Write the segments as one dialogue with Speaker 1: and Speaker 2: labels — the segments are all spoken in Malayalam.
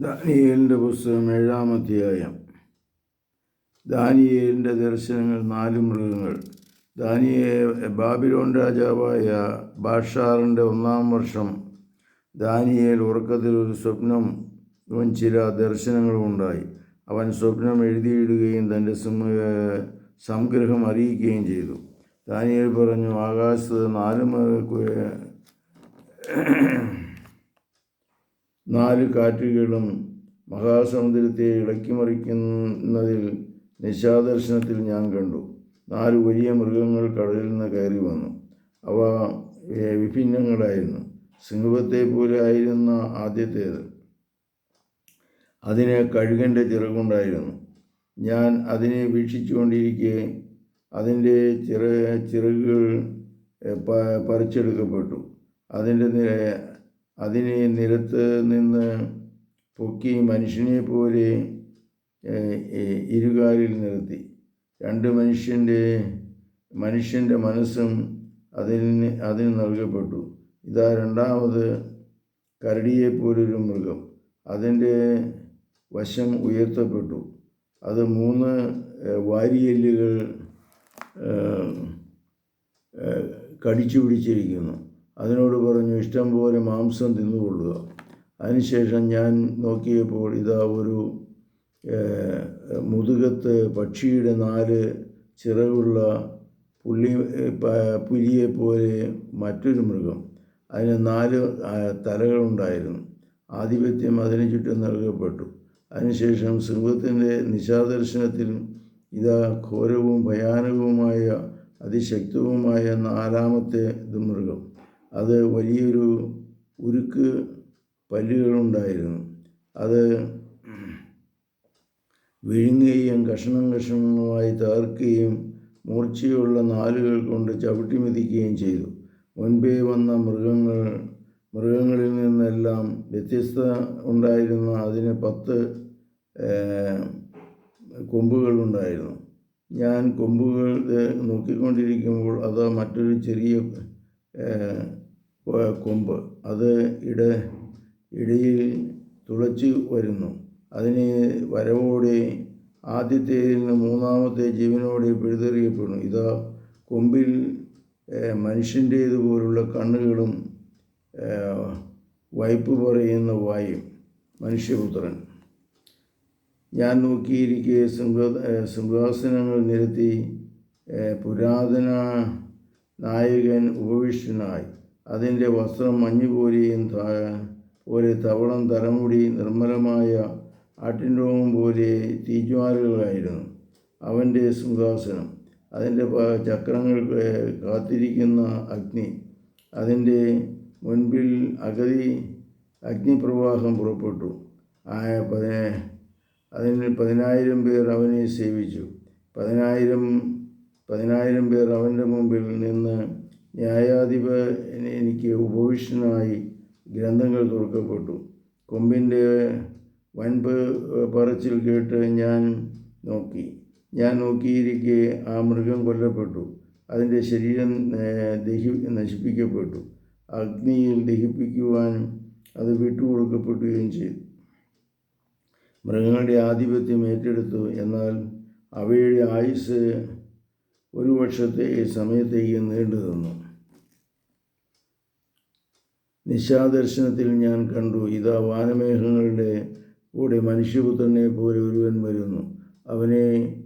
Speaker 1: ദാനിയേലിന്റെ പുസ്തകം ഏഴാം അധ്യായം. ദാനിയേലിന്റെ ദർശനങ്ങൾ നാല് മൃഗങ്ങൾ. ദാനിയെ ബാബിലോൺ രാജാവായ ബാഷാറിന്റെ ഒന്നാം വർഷം. ദാനിയേൽ ഉറക്കത്തിൽ ഒരു സ്വപ്നം ചില ദർശനങ്ങളും ഉണ്ടായി. അവൻ സ്വപ്നം എഴുതിയിടുകയും തന്റെ സംഗ്രഹം അറിയിക്കുകയും ചെയ്തു. ദാനിയേൽ പറഞ്ഞു ആകാശത്ത് നാല് നാല് കാറ്റുകളും മഹാസമുദ്രത്തെ ഇളക്കിമറിക്കുന്നതിൽ നിശാദർശനത്തിൽ ഞാൻ കണ്ടു. നാല് വലിയ മൃഗങ്ങൾ കടലിൽ നിന്ന് കയറി വന്നു. അവ വിഭിന്നങ്ങളായിരുന്നു. സിംഹത്തെ പോലെ ആയിരുന്ന ആദ്യത്തേത്. അതിന് കഴുകന്റെ ചിറകുണ്ടായിരുന്നു. ഞാൻ അതിനെ വീക്ഷിച്ചുകൊണ്ടിരിക്കെ അതിന്റെ ചിറ ചിറകുകൾ പറിച്ചെടുക്കപ്പെട്ടു. അതിന്റെ അതിനെ നിരത്ത് നിന്ന് പൊക്കി മനുഷ്യനെ പോലെ ഇരുകാലിൽ നിർത്തി. രണ്ട് മനുഷ്യന്റെ മനുഷ്യന്റെ മനസ്സും അതിന് അതിന് നൽകപ്പെട്ടു. ഇതാ രണ്ടാമത് കരടിയെപ്പോലൊരു മൃഗം. അതിന്റെ വശം ഉയർത്തപ്പെട്ടു. അത് മൂന്ന് വാരിയെല്ലുകൾ കടിച്ചു പിടിച്ചിരിക്കുന്നു. അതിനോട് പറഞ്ഞു ഇഷ്ടം പോലെ മാംസം തിന്നുകൊള്ളുക. അതിനുശേഷം ഞാൻ നോക്കിയപ്പോൾ ഇതാ ഒരു മുതുകത്ത് പക്ഷിയുടെ നാല് ചിറകുള്ള പുള്ളി പുലിയെപ്പോലെ മറ്റൊരു മൃഗം. അതിന് നാല് തലകളുണ്ടായിരുന്നു. ആധിപത്യം അതിന് ചുറ്റും നൽകപ്പെട്ടു. അതിനുശേഷം സിംഹത്തിന്റെ നിശാദർശനത്തിൽ ഇതാ ഘോരവും ഭയാനകവുമായ അതിശക്തവുമായ നാലാമത്തെ മൃഗം. അത് വലിയൊരു ഉരുക്ക് പല്ലുകളുണ്ടായിരുന്നു. അത് വിഴുങ്ങുകയും കഷണം കഷണമായി തകർക്കുകയും മൂർച്ചയുള്ള നാലുകൾ കൊണ്ട് ചവിട്ടി മെതിക്കുകയും ചെയ്തു. മുൻപേ വന്ന മൃഗങ്ങൾ മൃഗങ്ങളിൽ നിന്നെല്ലാം വ്യത്യസ്ത ഉണ്ടായിരുന്ന അതിന് പത്ത് കൊമ്പുകളുണ്ടായിരുന്നു ഞാൻ കൊമ്പുകൾ നോക്കിക്കൊണ്ടിരിക്കുമ്പോൾ അത് മറ്റൊരു ചെറിയ കൊമ്പ് അത് ഇട ഇടയിൽ തുളച്ച് വരുന്നു. അതിന് വരവോടെ ആദ്യത്തേതിൽ നിന്ന് മൂന്നാമത്തെ ജീവനോടെ പിഴുതെറിയപ്പെടുന്നു. ഇതാ കൊമ്പിൽ മനുഷ്യന്റേതുപോലുള്ള കണ്ണുകളും വൈപ്പ് പറയുന്ന വായും മനുഷ്യപുത്രൻ. ഞാൻ നോക്കിയിരിക്കെ സിംഹ സിംഹാസനങ്ങൾ നിരത്തി പുരാതന നായകൻ ഉപവിഷ്ടനായി. അതിന്റെ വസ്ത്രം മഞ്ഞുപോലെയും ഒരു തവളം തലമുടി നിർമ്മലമായ ആട്ടിൻരോമം പോലെ തീജ്വാലുകളായിരുന്നു. അവന്റെ സിംഹാസനം അതിന്റെ ചക്രങ്ങൾ കാത്തിരിക്കുന്ന അഗ്നി അതിന്റെ മുൻപിൽ അഗതി അഗ്നിപ്രവാഹം പുറപ്പെട്ടു. ആയ പതിനെ അതിന് പതിനായിരം പേർ അവനെ സേവിച്ചു. പതിനായിരം പതിനായിരം പേർ അവന്റെ മുമ്പിൽ നിന്ന് ന്യായാധിപ എനിക്ക് ഉപവിഷ്ടനായി ഗ്രന്ഥങ്ങൾ തുറക്കപ്പെട്ടു. കൊമ്പിന്റെ വൻപ് പറച്ചിൽ കേട്ട് ഞാൻ നോക്കി. ഞാൻ നോക്കിയിരിക്കെ ആ മൃഗം കൊല്ലപ്പെട്ടു. അതിന്റെ ശരീരം ദഹി നശിപ്പിക്കപ്പെട്ടു. അഗ്നിയിൽ ദഹിപ്പിക്കുവാനും അത് വിട്ടുകൊടുക്കപ്പെടുകയും ചെയ്തു. മൃഗങ്ങളുടെ ആധിപത്യം ഏറ്റെടുത്തു. എന്നാൽ അവയുടെ ആയുസ് ഒരു വർഷത്തെ സമയത്തേക്ക് നീണ്ടു നിന്നു നിശാദർശനത്തിൽ ഞാൻ കണ്ടു ഇതാ വാനമേഘങ്ങളുടെ കൂടെ മനുഷ്യപുത്രനെ പോലെ ഒരുവൻ വരുന്നു. അവനെ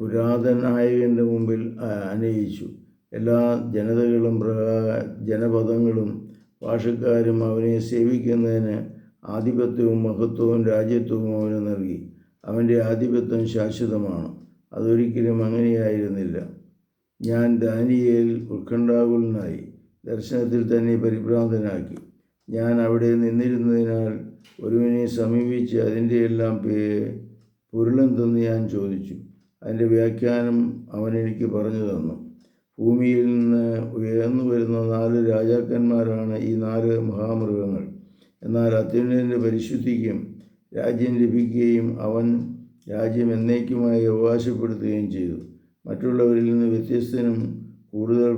Speaker 1: പുരാതനായകന്റെ നായകന്റെ മുമ്പിൽ അനയിച്ചു. എല്ലാ ജനതകളും ജനപദങ്ങളും ഭാഷക്കാരും അവനെ സേവിക്കുന്നതിന് ആധിപത്യവും മഹത്വവും രാജ്യത്വവും അവന് നൽകി. അവന്റെ ആധിപത്യം ശാശ്വതമാണ്. അതൊരിക്കലും അങ്ങനെയായിരുന്നില്ല. ഞാൻ ദാനിയയിൽ ഉത്കണ്ഠാകുലനായി. ദർശനത്തിൽ തന്നെ പരിഭ്രാന്തനാക്കി. ഞാൻ അവിടെ നിന്നിരുന്നതിനാൽ ഒരുവിനെ സമീപിച്ച് അതിന്റെ എല്ലാം പേ പൊരുളെന്തെന്ന് ഞാൻ ചോദിച്ചു. അതിന്റെ വ്യാഖ്യാനം അവൻ എനിക്ക് പറഞ്ഞു തന്നു. ഭൂമിയിൽ നിന്ന് ഉയർന്നു വരുന്ന നാല് രാജാക്കന്മാരാണ് ഈ നാല് മഹാമൃഗങ്ങൾ. എന്നാൽ അത്യുന്നതിന്റെ പരിശുദ്ധിക്കും രാജ്യം ലഭിക്കുകയും അവൻ രാജ്യം എന്നേക്കുമായി അവകാശപ്പെടുത്തുകയും ചെയ്തു. മറ്റുള്ളവരിൽ നിന്ന് വ്യത്യസ്തനും കൂടുതൽ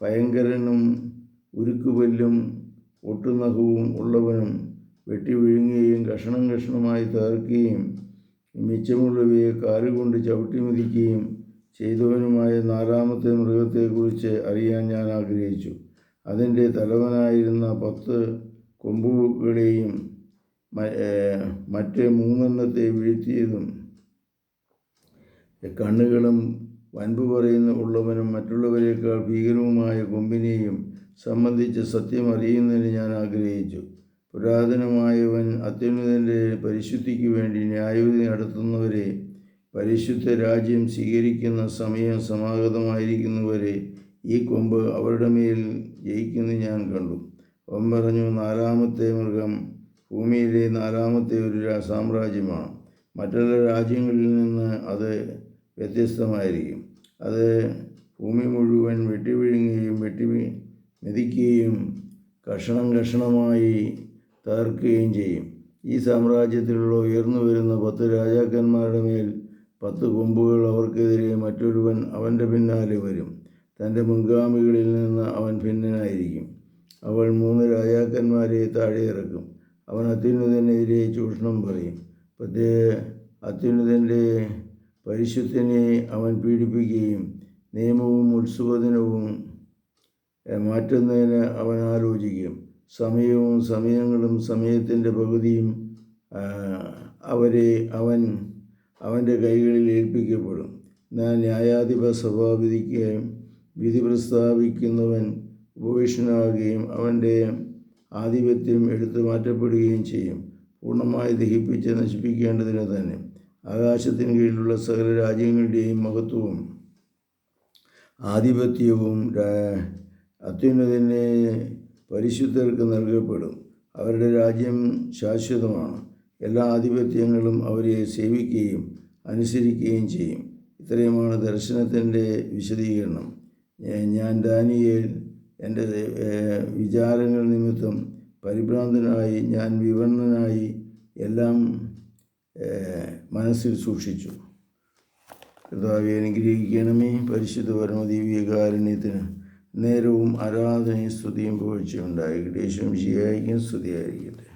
Speaker 1: ഭയങ്കരനും ഉരുക്കുപല്ലും ഒട്ടുനഖവും ഉള്ളവനും വെട്ടി വിഴുങ്ങുകയും കഷണം കഷണമായി തകർക്കുകയും മിച്ചമുള്ളവയെ കാലുകൊണ്ട് ചവിട്ടി മിതിക്കുകയും ചെയ്തവനുമായ നാലാമത്തെ മൃഗത്തെക്കുറിച്ച് അറിയാൻ ഞാൻ ആഗ്രഹിച്ചു. അതിന്റെ തലവനായിരുന്ന പത്ത് കൊമ്പുകളെയും മറ്റേ മൂന്നെണ്ണത്തെ വീഴ്ത്തിയതും കണ്ണുകളും വൻപ് പറയുന്ന ഉള്ളവനും മറ്റുള്ളവരെക്കാൾ ഭീകരവുമായ കൊമ്പിനെയും സംബന്ധിച്ച് സത്യം അറിയുന്നതിന് ഞാൻ ആഗ്രഹിച്ചു. പുരാതനമായവൻ അത്യുന്നതന്റെ പരിശുദ്ധിക്ക് വേണ്ടി ന്യായവിധി നടത്തുന്നവരെ പരിശുദ്ധ രാജ്യം സ്വീകരിക്കുന്ന സമയം സമാഗതമായിരിക്കുന്നവരെ ഈ കൊമ്പ് അവരുടെ മേൽ ജയിക്കുന്നു ഞാൻ കണ്ടു. അവൻ പറഞ്ഞു നാലാമത്തെ മൃഗം ഭൂമിയിലെ നാലാമത്തെ ഒരു സാമ്രാജ്യമാണ്. മറ്റുള്ള രാജ്യങ്ങളിൽ നിന്ന് അത് വ്യത്യസ്തമായിരിക്കും. അത് ഭൂമി മുഴുവൻ വെട്ടി വി- മെതിക്കുകയും കഷണം കഷണമായി തകർക്കുകയും ചെയ്യും. ഈ സാമ്രാജ്യത്തിലുള്ള ഉയർന്നു വരുന്ന പത്ത് രാജാക്കന്മാരുടെ മേൽ പത്ത് കൊമ്പുകൾ അവർക്കെതിരെ മറ്റൊരുവൻ അവന്റെ പിന്നാലെ വരും. തന്റെ മുൻഗാമികളിൽ നിന്ന് അവൻ ഭിന്നനായിരിക്കും. അവൾ മൂന്ന് രാജാക്കന്മാരെ താഴെ ഇറക്കും. അവൻ അത്യുന്നതനെതിരെ ചൂഷണം പറയും. പ്രത്യേക അത്യുന്നതന്റെ പരിശുദ്ധനെ അവൻ പീഡിപ്പിക്കുകയും നിയമവും ഉത്സവദിനവും മാറ്റുന്നതിന് അവൻ ആലോചിക്കും. സമയവും സമയങ്ങളും സമയത്തിന്റെ പകുതിയും അവരെ അവൻ അവന്റെ കൈകളിൽ ഏൽപ്പിക്കപ്പെടും. ഞാൻ ന്യായാധിപ സഭ വിധിക്കുകയും വിധി പ്രസ്താവിക്കുന്നവൻ ഉപവിഷ്ണനാകുകയും അവന്റെ ആധിപത്യം എടുത്തു മാറ്റപ്പെടുകയും ചെയ്യും. പൂർണമായി ദഹിപ്പിച്ച് നശിപ്പിക്കേണ്ടതിന് തന്നെ. ആകാശത്തിന് കീഴിലുള്ള സകല രാജ്യങ്ങളുടെയും മഹത്വവും ആധിപത്യവും അത്യുന്നതനെ പരിശുദ്ധർക്ക് നൽകപ്പെടും. അവരുടെ രാജ്യം ശാശ്വതമാണ്. എല്ലാ ആധിപത്യങ്ങളും അവരെ സേവിക്കുകയും അനുസരിക്കുകയും ചെയ്യും. ഇത്രയുമാണ് ദർശനത്തിന്റെ വിശദീകരണം. ഞാൻ ദാനിയേൽ എന്റെ വിചാരങ്ങൾ നിമിത്തം പരിഭ്രാന്തനായി ഞാൻ വിവരണനായി എല്ലാം മനസ്സിൽ സൂക്ഷിച്ചു. കർത്താവെ അനുഗ്രഹിക്കണമേ. പരിശുദ്ധ പരമദിവ്യകാരുണ്യത്തിന് നേരവും ആരാധനയും സ്തുതിയും പുകഴ്ചയുണ്ടായിരിക്കട്ടെ യേശുവും ശരിയായിരിക്കും സ്തുതിയായിരിക്കട്ടെ.